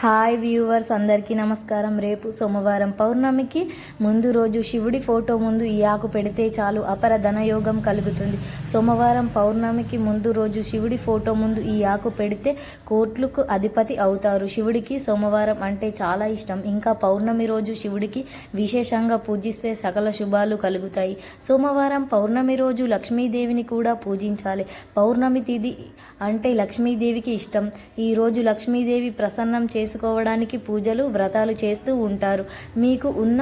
Hi viewers అందరికీ నమస్కారం. రేపు సోమవారం పౌర్ణమికి ముందు రోజు శివుడి ఫోటో ముందు ఈ ఆకు పెడితే చాలు అపర ధనయోగం కలుగుతుంది. సోమవారం పౌర్ణమికి ముందు రోజు శివుడి ఫోటో ముందు ఈ ఆకు పెడితే కోట్లకు అధిపతి అవుతారు. శివుడికి సోమవారం అంటే చాలా ఇష్టం. ఇంకా పౌర్ణమి రోజు శివుడికి విశేషంగా పూజిస్తే సకల శుభాలు కలుగుతాయి. సోమవారం పౌర్ణమి రోజు లక్ష్మీదేవిని కూడా పూజించాలి. పౌర్ణమి తిథి అంటే లక్ష్మీదేవికి ఇష్టం. ఈరోజు లక్ష్మీదేవి ప్రసన్నం చేసుకోవడానికి పూజలు వ్రతాలు చేస్తూ ఉంటారు. మీకు ఉన్న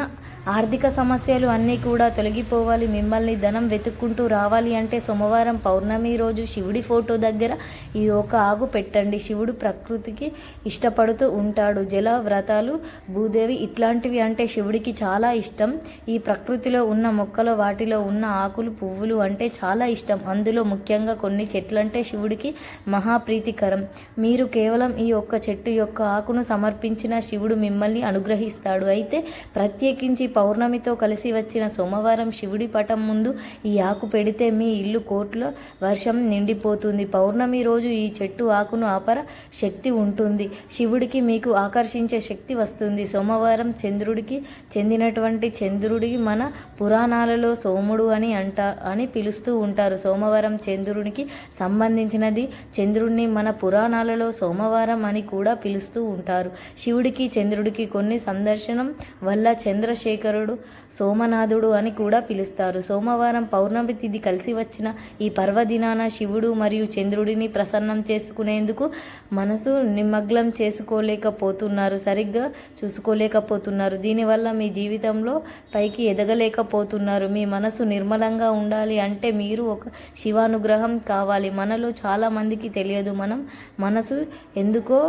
ఆర్థిక సమస్యలు అన్నీ కూడా తొలగిపోవాలి. మిమ్మల్ని ధనం వెతుక్కుంటూ రావాలి అంటే సోమవారం పౌర్ణమి రోజు శివుడి ఫోటో దగ్గర ఈ ఒక ఆగు పెట్టండి. శివుడు ప్రకృతికి ఇష్టపడుతూ ఉంటాడు. జల వ్రతాలు భూదేవి ఇట్లాంటివి అంటే శివుడికి చాలా ఇష్టం. ఈ ప్రకృతిలో ఉన్న మొక్కలు వాటిలో ఉన్న ఆకులు పువ్వులు అంటే చాలా ఇష్టం. అందులో ముఖ్యంగా కొన్ని చెట్లంటే శివుడికి మహాప్రీతికరం. మీరు కేవలం ఈ ఒక్క చెట్టు యొక్క ఆకును సమర్పించిన శివుడు మిమ్మల్ని అనుగ్రహిస్తాడు. అయితే ప్రత్యేకించి పౌర్ణమితో కలిసి వచ్చిన సోమవారం శివుడి పటం ముందు ఈ ఆకు పెడితే మీ ఇల్లు కోట్ల వర్షం నిండిపోతుంది. పౌర్ణమి రోజు ఈ చెట్టు ఆకును ఆపర శక్తి ఉంటుంది. శివుడికి మీకు ఆకర్షించే శక్తి వస్తుంది. సోమవారం చంద్రుడికి చెందినటువంటి చంద్రుడికి మన పురాణాలలో సోముడు అని అంట అని పిలుస్తూ ఉంటారు. సోమవారం చంద్రునికి సంబంధించినది చంద్రుడిని మన పురాణాలలో సోమవారం అని కూడా పిలుస్తూ ఉంటారు. శివుడికి చంద్రుడికి కొన్ని సందర్శనం వల్ల చంద్రశేఖర్ శంకరుడు సోమనాథుడు అని కూడా పిలుస్తారు. సోమవారం పౌర్ణమి తిథి కలిసి వచ్చిన ఈ పర్వదినాన శివుడు మరియు చంద్రుడిని ప్రసన్నం చేసుకునేందుకు మనసు నిమగ్నం చేసుకోలేకపోతున్నారు. సరిగ్గా చూసుకోలేకపోతున్నారు. దీనివల్ల మీ జీవితంలో పైకి ఎదగలేకపోతున్నారు. మీ మనసు నిర్మలంగా ఉండాలి అంటే మీరు ఒక శివానుగ్రహం కావాలి. మనలో చాలామందికి తెలియదు. మనం మనసు ఎందుకో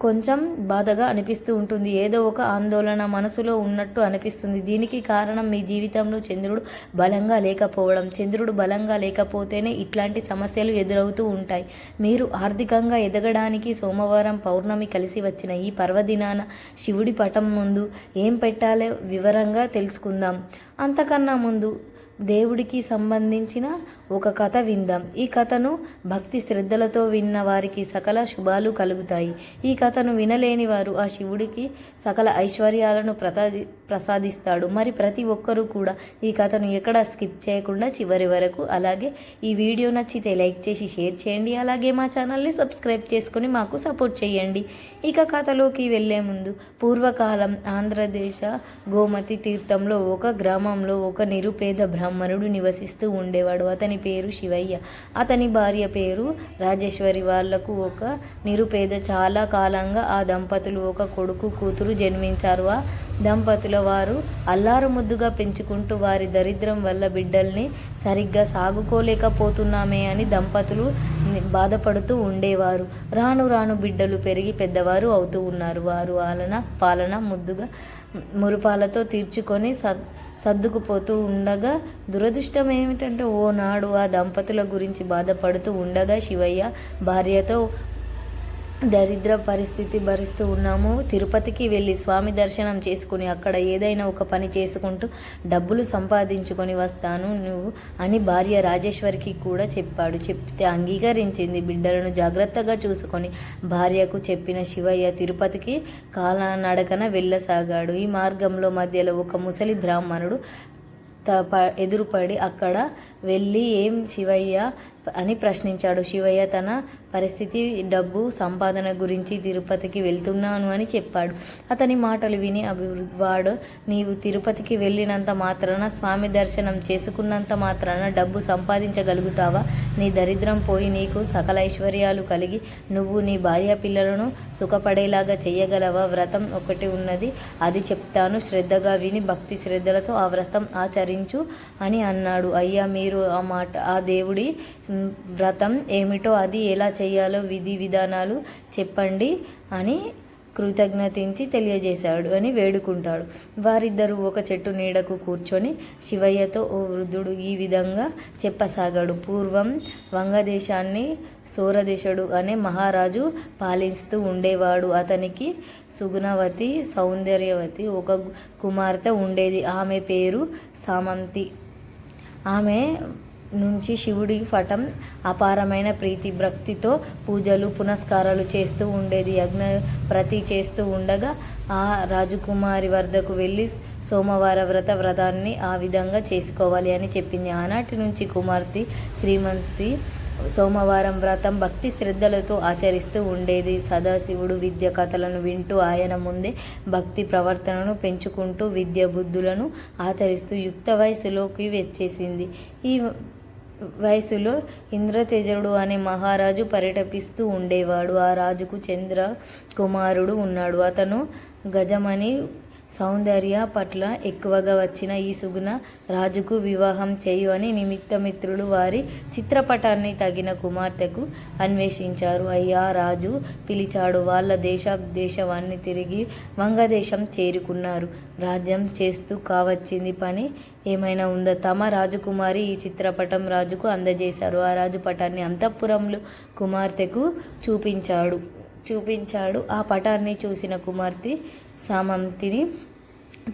కొంచెం బాధగా అనిపిస్తూ ఉంటుంది. ఏదో ఒక ఆందోళన మనసులో ఉన్నట్టు అనిపిస్తుంది. దీనికి కారణం మీ జీవితంలో చంద్రుడు బలంగా లేకపోవడం. చంద్రుడు బలంగా లేకపోతేనే ఇట్లాంటి సమస్యలు ఎదురవుతూ ఉంటాయి. మీరు ఆర్థికంగా ఎదగడానికి సోమవారం పౌర్ణమి కలిసి వచ్చిన ఈ పర్వదినాన శివుడి పటం ముందు ఏం పెట్టాలో వివరంగా తెలుసుకుందాం. అంతకన్నా ముందు దేవుడికి సంబంధించిన ఒక కథ విందాం. ఈ కథను భక్తి శ్రద్ధలతో విన్న వారికి సకల శుభాలు కలుగుతాయి. ఈ కథను వినలేని వారు ఆ శివుడికి సకల ఐశ్వర్యాలను ప్రసాది ప్రసాదిస్తాడు. మరి ప్రతి ఒక్కరూ కూడా ఈ కథను ఎక్కడ స్కిప్ చేయకుండా చివరి వరకు అలాగే ఈ వీడియో నచ్చితే లైక్ చేసి షేర్ చేయండి. అలాగే మా ఛానల్ని సబ్స్క్రైబ్ చేసుకుని మాకు సపోర్ట్ చేయండి. ఇక కథలోకి వెళ్ళే ముందు పూర్వకాలం ఆంధ్రదేశ గోమతి తీర్థంలో ఒక గ్రామంలో ఒక నిరుపేద బ్రాహ్మణుడు నివసిస్తూ ఉండేవాడు. అతని పేరు శివయ్య. అతని భార్య పేరు రాజేశ్వరి. వాళ్ళకు ఒక నిరుపేద. చాలా కాలంగా ఆ దంపతులు ఒక కొడుకు కూతురు జన్మించారు. ఆ దంపతుల వారు అల్లారు ముద్దుగా పెంచుకుంటూ వారి దరిద్రం వల్ల బిడ్డల్ని సరిగ్గా సాగుకోలేకపోతున్నామే అని దంపతులు బాధపడుతూ ఉండేవారు. రాను రాను బిడ్డలు పెరిగి పెద్దవారు అవుతూ ఉన్నారు. వారు ఆలన పాలన ముద్దుగా మురుపాలతో తీర్చుకొని స సర్దుకుపోతూ ఉండగా దురదృష్టం ఏమిటంటే ఓనాడు ఆ దంపతుల గురించి బాధపడుతూ ఉండగా శివయ్య భార్యతో దరిద్ర పరిస్థితి భరిస్తూ ఉన్నాము. తిరుపతికి వెళ్ళి స్వామి దర్శనం చేసుకుని అక్కడ ఏదైనా ఒక పని చేసుకుంటూ డబ్బులు సంపాదించుకొని వస్తాను నువ్వు అని భార్య రాజేశ్వరికి కూడా చెప్పాడు. చెప్తే అంగీకరించింది. బిడ్డలను జాగ్రత్తగా చూసుకొని భార్యకు చెప్పిన శివయ్య తిరుపతికి కాలనడకన వెళ్ళసాగాడు. ఈ మార్గంలో మధ్యలో ఒక ముసలి బ్రాహ్మణుడు ఎదురుపడి అక్కడ వెళ్ళి ఏం శివయ్య అని ప్రశ్నించాడు. శివయ్య తన పరిస్థితి డబ్బు సంపాదన గురించి తిరుపతికి వెళ్తున్నాను అని చెప్పాడు. అతని మాటలు విని అభివృద్ధి వాడు నీవు తిరుపతికి వెళ్ళినంత మాత్రాన స్వామి దర్శనం చేసుకున్నంత మాత్రాన డబ్బు సంపాదించగలుగుతావా? నీ దరిద్రం పోయి నీకు సకల ఐశ్వర్యాలు కలిగి నువ్వు నీ భార్య పిల్లలను సుఖపడేలాగా చేయగలవా? వ్రతం ఒకటి ఉన్నది అది చెప్తాను. శ్రద్ధగా విని భక్తి శ్రద్ధలతో ఆ వ్రతం ఆచరించు అని అన్నాడు. అయ్యా మీరు ఆ మాట ఆ దేవుడి వ్రతం ఏమిటో అది ఎలా చేయాలో విధి విధానాలు చెప్పండి అని కృతజ్ఞతించి తెలియజేశాడు అని వేడుకుంటాడు. వారిద్దరూ ఒక చెట్టు నీడకు కూర్చొని శివయ్యతో ఓ వృద్ధుడు ఈ విధంగా చెప్పసాగాడు. పూర్వం వంగదేశాన్ని సూరదేశుడు అనే మహారాజు పాలిస్తూ ఉండేవాడు. అతనికి సుగుణవతి సౌందర్యవతి ఒక కుమార్తె ఉండేది. ఆమె పేరు సామంతి. ఆమె నుంచి శివుడి పటం అపారమైన ప్రీతి భక్తితో పూజలు పునస్కారాలు చేస్తూ ఉండేది. యజ్ఞ ప్రతి చేస్తూ ఉండగా ఆ రాజకుమారి వద్దకు వెళ్ళి సోమవార వ్రత వ్రతాన్ని ఆ విధంగా చేసుకోవాలి అని చెప్పింది. ఆనాటి నుంచి కుమార్తె శ్రీమంతి సోమవారం వ్రతం భక్తి శ్రద్ధలతో ఆచరిస్తూ ఉండేది. సదాశివుడు విద్య కథలను వింటూ ఆయన ముందే భక్తి ప్రవర్తనను పెంచుకుంటూ విద్య బుద్ధులను ఆచరిస్తూ యుక్త వయసులోకి వచ్చేసింది. ఈ వయసులో ఇంద్రతేజుడు అనే మహారాజు పర్యటపిస్తూ ఉండేవాడు. ఆ రాజుకు చంద్ర కుమారుడు ఉన్నాడు. అతను గజమణి సౌందర్య పట్ల ఎక్కువగా వచ్చిన ఈ సుగుణ రాజుకు వివాహం చేయు అని నిమిత్తమిత్రులు వారి చిత్రపటాన్ని తగిన కుమార్తెకు అన్వేషించారు. అయ్యా రాజు పిలిచాడు. వాళ్ళ దేశ దేశవాన్ని తిరిగి వంగదేశం చేరుకున్నారు. రాజ్యం చేస్తూ కావచ్చింది పని ఏమైనా ఉందా? తమ రాజకుమారి ఈ చిత్రపటం రాజుకు అందజేశారు. ఆ రాజు పటాన్ని అంతఃపురంలో కుమార్తెకు చూపించాడు. చూపించాడు. ఆ పటాన్ని చూసిన కుమార్తె సామంతిని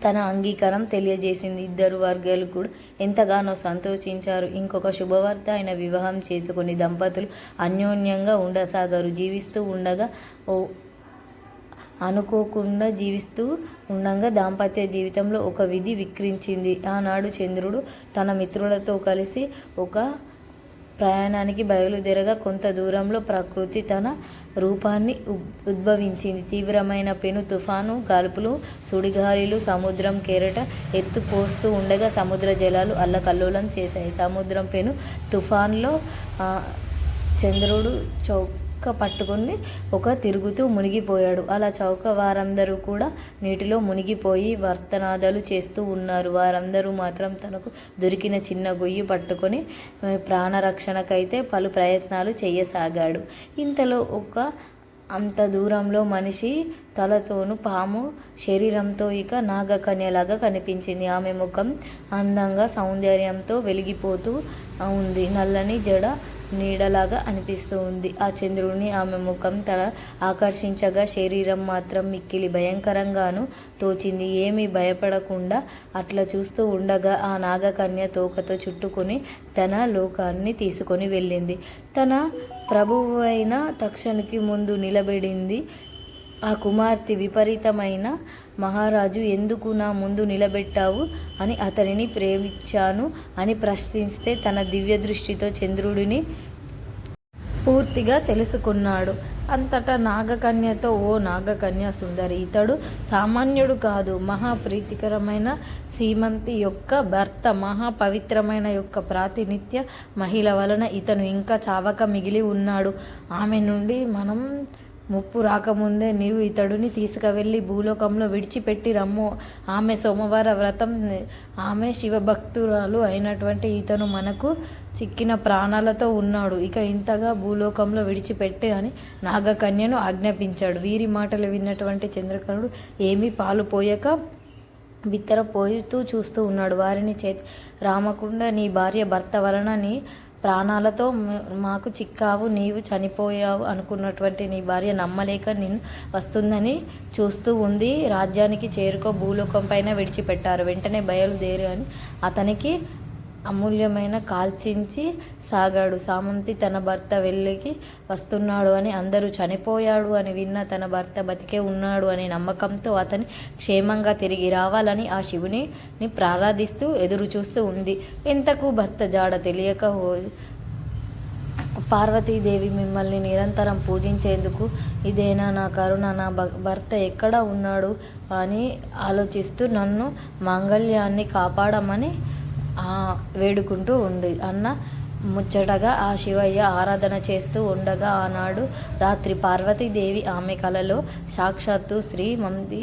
తన అంగీకారం తెలియజేసింది. ఇద్దరు వర్గాలు కూడా ఎంతగానో సంతోషించారు. ఇంకొక శుభవార్త ఆయన వివాహం చేసుకుని దంపతులు అన్యోన్యంగా ఉండసాగారు. జీవిస్తూ ఉండగా ఓ అనుకోకుండా జీవిస్తూ ఉండగా దాంపత్య జీవితంలో ఒక విధి విక్రించింది. ఆనాడు చంద్రుడు తన మిత్రులతో కలిసి ఒక ప్రయాణానికి బయలుదేరగా కొంత దూరంలో ప్రకృతి తన రూపాన్ని ఉద్- ఉద్భవించింది. తీవ్రమైన పెను తుఫాను కలుపులు సుడిగాలులు సముద్రం కెరట ఎత్తు పోస్తూ ఉండగా సముద్ర జలాలు అల్లకల్లోలం చేశాయి. సముద్రం పెను తుఫాన్లో చంద్రుడు చౌ చౌక పట్టుకొని ఒక తిరుగుతూ మునిగిపోయాడు. అలా చౌక వారందరూ కూడా నీటిలో మునిగిపోయి వర్తనాదాలు చేస్తూ ఉన్నారు. వారందరూ మాత్రం తనకు దొరికిన చిన్న గొయ్యి పట్టుకొని ప్రాణరక్షణకైతే పలు ప్రయత్నాలు చేయసాగాడు. ఇంతలో ఒక అంత దూరంలో మనిషి తలతోను పాము శరీరంతో ఇక నాగకన్యలాగా కనిపించింది. ఆమె ముఖం అందంగా సౌందర్యంతో వెలిగిపోతూ ఉంది. నల్లని జడ నీడలాగా అనిపిస్తూ ఉంది. ఆ చంద్రుడిని ఆమె ముఖం తల ఆకర్షించగా శరీరం మాత్రం మిక్కిలి భయంకరంగాను తోచింది. ఏమీ భయపడకుండా అట్లా చూస్తూ ఉండగా ఆ నాగకన్య తోకతో చుట్టుకొని తన లోకాన్ని తీసుకొని వెళ్ళింది. తన ప్రభువైన తక్షణకి ముందు నిలబడింది ఆ కుమార్తె విపరీతమైన మహారాజు ఎందుకు నా ముందు నిలబెట్టావు అని అతనిని ప్రేమించాను అని ప్రశ్నిస్తే తన దివ్య దృష్టితో చంద్రుడిని పూర్తిగా తెలుసుకున్నాడు. అంతటా నాగకన్యతో ఓ నాగకన్య సుందరి ఇతడు సామాన్యుడు కాదు మహా ప్రీతికరమైన సీమంతి యొక్క భర్త మహాపవిత్రమైన యొక్క ప్రాతినిధ్య మహిళ వలన ఇతను ఇంకా చావక మిగిలి ఉన్నాడు. ఆమె నుండి మనం ముప్పు రాకముందే నీవు ఇతడుని తీసుకువెళ్ళి భూలోకంలో విడిచిపెట్టి రమ్ము. ఆమె సోమవార వ్రతం ఆమె శివభక్తురాలు అయినటువంటి ఇతను మనకు చిక్కిన ప్రాణాలతో ఉన్నాడు. ఇక ఇంతగా భూలోకంలో విడిచిపెట్టే అని నాగకన్యను ఆజ్ఞాపించాడు. వీరి మాటలు విన్నటువంటి చంద్రకరుడు ఏమీ పాలు పోయక బిత్తరపోతూ చూస్తూ ఉన్నాడు. వారిని చే రామకుండ నీ భార్య భర్త వలన నీ ప్రాణాలతో మాకు చిక్కావు నీవు చనిపోయావు అనుకున్నటువంటి నీ భార్య నమ్మలేక నిన్ను వస్తుందని చూస్తూ ఉంది రాజ్యానికి చేరుకో భూలోకం పైన విడిచిపెట్టారు. వెంటనే బయలుదేరి అని అతనికి అమూల్యమైన కాల్చించి సాగాడు. సామంతి తన భర్త వెళ్ళికి వస్తున్నాడు అని అందరూ చనిపోయాడు అని విన్న తన భర్త బతికే ఉన్నాడు అనే నమ్మకంతో అతని క్షేమంగా తిరిగి రావాలని ఆ శివుని ప్రారాధిస్తూ ఎదురు చూస్తూ ఉంది. ఎంతకు భర్త జాడ తెలియక హో- పార్వతీదేవి మిమ్మల్ని నిరంతరం పూజించేందుకు ఇదేనా నా కరుణ? నా భ- భర్త ఎక్కడ ఉన్నాడు? అని ఆలోచిస్తూ నన్ను మాంగళ్యాన్ని కాపాడమని వేడుకుంటూ ఉంది. అన్న ముచ్చటగా ఆ శివయ్య ఆరాధన చేస్తూ ఉండగా ఆనాడు రాత్రి పార్వతీదేవి ఆమె కలలో సాక్షాత్తు శ్రీమంతి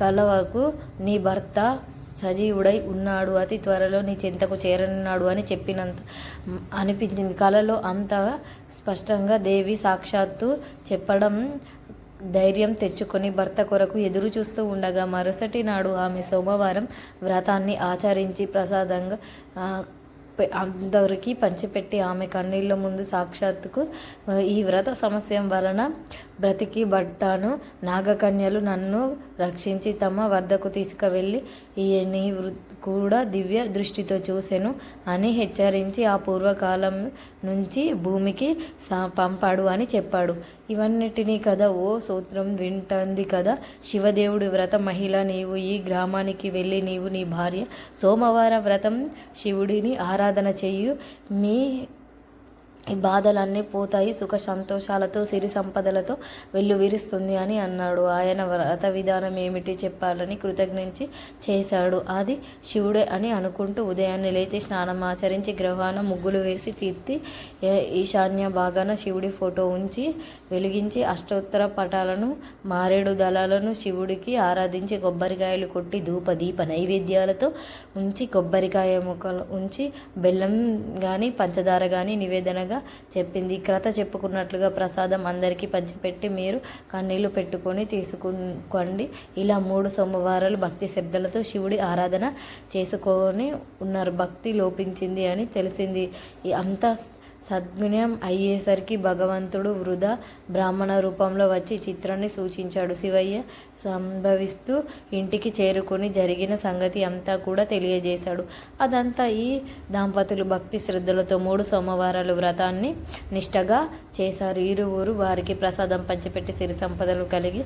కలవకు నీ భర్త సజీవుడై ఉన్నాడు. అతి త్వరలో నీ చెంతకు చేరనున్నాడు అని చెప్పినంత అనిపించింది. కలలో అంత స్పష్టంగా దేవి సాక్షాత్తు చెప్పడం ధైర్యం తెచ్చుకొని భర్త కొరకు ఎదురు చూస్తూ ఉండగా మరుసటి నాడు ఆమె సోమవారం వ్రతాన్ని ఆచరించి ప్రసాదంగా అందరికీ పంచిపెట్టి ఆమె కన్నీళ్ళ ముందు సాక్షాత్తుకు ఈ వ్రత సమస్య వలన బ్రతికి పడ్డాను నాగకన్యలు నన్ను రక్షించి తమ వద్దకు తీసుకువెళ్ళి ఈ నీ వృ- కూడా దివ్య దృష్టితో చూసెను అని హెచ్చరించి ఆ పూర్వకాలం నుంచి భూమికి సా- పంపాడు అని చెప్పాడు. ఇవన్నిటినీ కదా ఓ సూత్రం వింటుంది కదా? శివదేవుడి వ్రత మహిళ నీవు ఈ గ్రామానికి వెళ్ళి నీవు నీ భార్య సోమవార వ్రతం శివుడిని ఆరాధన చెయ్యు మీ ఈ బాధలన్నీ పోతాయి సుఖ సంతోషాలతో సిరి సంపదలతో వెల్లువిరుస్తుంది అని అన్నాడు. ఆయన వ్రత విధానం ఏమిటి చెప్పాలని కృతజ్ఞించి చేశాడు. అది శివుడే అని అనుకుంటూ ఉదయాన్నే లేచి స్నానం ఆచరించి గ్రహాన ముగ్గులు వేసి తీర్తి ఈశాన్య భాగాన శివుడి ఫోటో ఉంచి వెలిగించి అష్టోత్తర పటాలను మారేడు దళాలను శివుడికి ఆరాధించి కొబ్బరికాయలు కొట్టి ధూప దీప నైవేద్యాలతో ఉంచి కొబ్బరికాయ ముక్కలు ఉంచి బెల్లం కానీ పంచదార కానీ నివేదన అనగా చెప్పింది. క్రత చెప్పుకున్నట్లుగా ప్రసాదం అందరికీ పంచిపెట్టి మీరు కన్నీళ్ళు పెట్టుకొని తీసుకుకోండి. ఇలా మూడు సోమవారాలు భక్తి శ్రద్ధలతో శివుడి ఆరాధన చేసుకొని ఉన్నారు. భక్తి లోపించింది అని తెలిసింది. అంతా సద్గుణ్యం అయ్యేసరికి భగవంతుడు వృధా బ్రాహ్మణ రూపంలో వచ్చి చిత్రాన్ని సూచించాడు. శివయ్య సంభవిస్తూ ఇంటికి చేరుకొని జరిగిన సంగతి అంతా కూడా తెలియజేశాడు. అదంతా ఈ దంపతులు భక్తి శ్రద్ధలతో మూడు సోమవారాలు వ్రతాన్ని నిష్టగా చేశారు. ఇరువురు వారికి ప్రసాదం పంచిపెట్టి సిరి సంపదలు కలిగి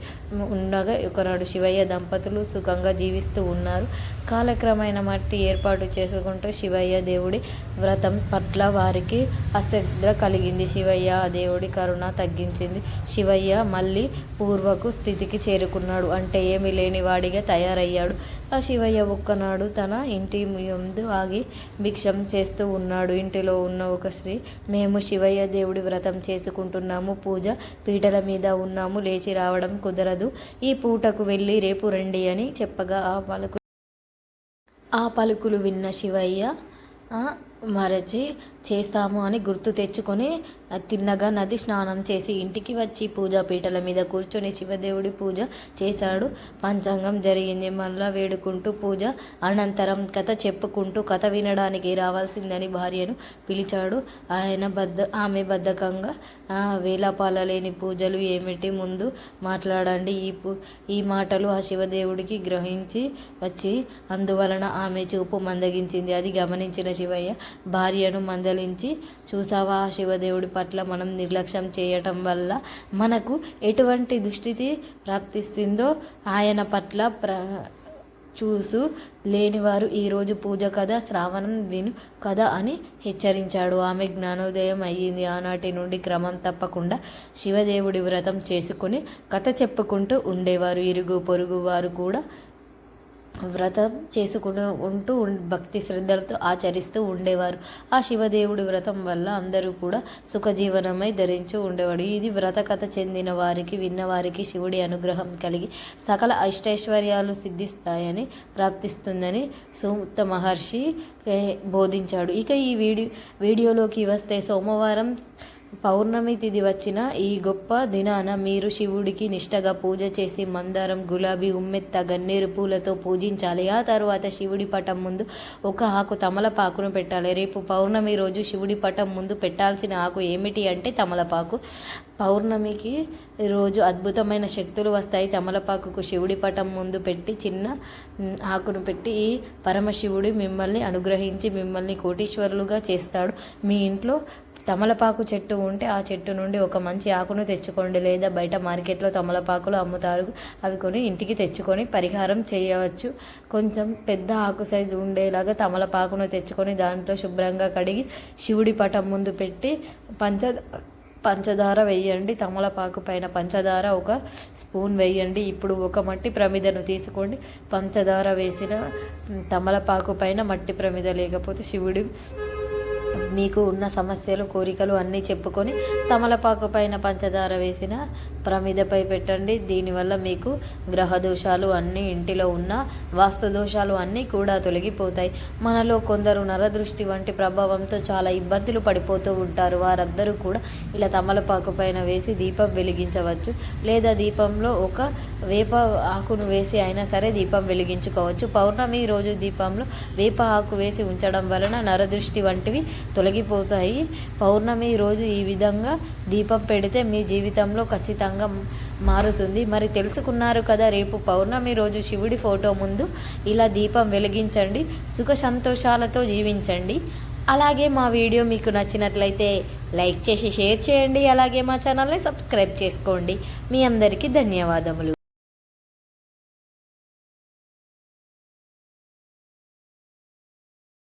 ఉండగా ఒకనాడు శివయ్య దంపతులు సుఖంగా జీవిస్తూ ఉన్నారు. కాలక్రమైన మట్టి ఏర్పాటు చేసుకుంటూ శివయ్య దేవుడి వ్రతం పట్ల వారికి అశ్రద్ధ కలిగింది. శివయ్య దేవుడి కరుణ తగ్గించింది. శివయ్య మళ్ళీ పూర్వకు స్థితికి చేరుకున్నాడు. అంటే ఏమీ లేని వాడిగా తయారయ్యాడు. ఆ శివయ్య ఒక్కనాడు తన ఇంటి ముందు ఆగి భిక్షం చేస్తూ ఉన్నాడు. ఇంటిలో ఉన్న ఒక స్త్రీ మేము శివయ్య దేవుడి వ్రతం చేసుకుంటున్నాము. పూజ పీటల మీద ఉన్నాము. లేచి రావడం కుదరదు. ఈ పూటకు వెళ్ళి రేపు రండి అని చెప్పగా ఆ పలుకు ఆ పలుకులు విన్న శివయ్య మరచి చేస్తాము అని గుర్తు తెచ్చుకొని తిన్నగా నది స్నానం చేసి ఇంటికి వచ్చి పూజా పీటల మీద కూర్చొని శివదేవుడి పూజ చేశాడు. పంచాంగం జరిగింది. మళ్ళా వేడుకుంటూ పూజ అనంతరం కథ చెప్పుకుంటూ కథ వినడానికి రావాల్సిందని భార్యను పిలిచాడు. ఆయన బద్ద ఆమె బద్ధకంగా "ఆ, వేలాపాల లేని పూజలు ఏమిటి? ముందు మాట్లాడండి. ఈ పూ ఈ మాటలు ఆ శివదేవుడికి గ్రహించి వచ్చి అందువలన ఆమె చూపు మందగించింది. అది గమనించిన శివయ్య భార్యను పరిశీలించి చూసావా? శివదేవుడి పట్ల మనం నిర్లక్ష్యం చేయటం వల్ల మనకు ఎటువంటి దుస్థితి ప్రాప్తిస్తుందో ఆయన పట్ల ప్ర చూసు. లేనివారు ఈరోజు పూజ కథ శ్రావణం విను కథ అని హెచ్చరించాడు. ఆమె జ్ఞానోదయం అయ్యింది. ఆనాటి నుండి క్రమం తప్పకుండా శివదేవుడి వ్రతం చేసుకుని కథ చెప్పుకుంటూ ఉండేవారు. ఇరుగు పొరుగు వారు కూడా వ్రతం చేసుకుని ఉంటూ ఉం- భక్తి శ్రద్ధలతో ఆచరిస్తూ ఉండేవారు. ఆ శివదేవుడి వ్రతం వల్ల అందరూ కూడా సుఖజీవనమై ధరించి ఉండేవాడు. ఇది వ్రత కథ చెందిన వారికి విన్నవారికి శివుడి అనుగ్రహం కలిగి సకల అష్టైశ్వర్యాలు సిద్ధిస్తాయని ప్రాప్తిస్తుందని సూక్త మహర్షి బోధించాడు. ఇక ఈ వీడియో వీడియోలోకి వస్తే సోమవారం పౌర్ణమి తిథి వచ్చిన ఈ గొప్ప దినాన మీరు శివుడికి నిష్టగా పూజ చేసి మందారం గులాబీ ఉమ్మెత్త గన్నేరు పూలతో పూజించాలి. ఆ తర్వాత శివుడి పటం ముందు ఒక ఆకు తమలపాకును పెట్టాలి. రేపు పౌర్ణమి రోజు శివుడి పటం ముందు పెట్టాల్సిన ఆకు ఏమిటి అంటే తమలపాకు. పౌర్ణమికి రోజు అద్భుతమైన శక్తులు వస్తాయి. తమలపాకుకు శివుడి పటం ముందు పెట్టి చిన్న ఆకును పెట్టి ఈ పరమశివుడు మిమ్మల్ని అనుగ్రహించి మిమ్మల్ని కోటీశ్వరులుగా చేస్తాడు. మీ ఇంట్లో తమలపాకు చెట్టు ఉంటే ఆ చెట్టు నుండి ఒక మంచి ఆకును తెచ్చుకోండి లేదా బయట మార్కెట్లో తమలపాకులు అమ్ముతారు. అవి కొని ఇంటికి తెచ్చుకొని పరిహారం చేయవచ్చు. కొంచెం పెద్ద ఆకు సైజు ఉండేలాగా తమలపాకును తెచ్చుకొని దాంట్లో శుభ్రంగా కడిగి శివుడి పటం ముందు పెట్టి పంచ పంచదార వేయండి. తమలపాకు పైన పంచదార ఒక స్పూన్ వేయండి. ఇప్పుడు ఒక మట్టి ప్రమిదను తీసుకోండి. పంచదార వేసిన తమలపాకు పైన మట్టి ప్రమిద లేకపోతే శివుడి మీకు ఉన్న సమస్యలు కోరికలు అన్నీ చెప్పుకొని తమలపాకు పైన పంచదార వేసిన ప్రమిదపై పెట్టండి. దీనివల్ల మీకు గ్రహ దోషాలు అన్నీ ఇంటిలో ఉన్న వాస్తు దోషాలు అన్నీ కూడా తొలగిపోతాయి. మనలో కొందరు నరదృష్టి వంటి ప్రభావంతో చాలా ఇబ్బందులు పడిపోతూ ఉంటారు. వారందరూ కూడా ఇలా తమలపాకు పైన వేసి దీపం వెలిగించవచ్చు. లేదా దీపంలో ఒక వేప ఆకును వేసి అయినా సరే దీపం వెలిగించుకోవచ్చు. పౌర్ణమి రోజు దీపంలో వేప ఆకు వేసి ఉంచడం వలన నరదృష్టి వంటివి తొలగిపోతాయి. పౌర్ణమి రోజు ఈ విధంగా దీపం పెడితే మీ జీవితంలో ఖచ్చితంగా మారుతుంది. మరి తెలుసుకున్నారు కదా రేపు పౌర్ణమి రోజు శివుడి ఫోటో ముందు ఇలా దీపం వెలిగించండి సుఖ సంతోషాలతో జీవించండి. అలాగే మా వీడియో మీకు నచ్చినట్లయితే లైక్ చేసి షేర్ చేయండి. అలాగే మా ఛానల్ని సబ్స్క్రైబ్ చేసుకోండి. మీ అందరికీ ధన్యవాదములు.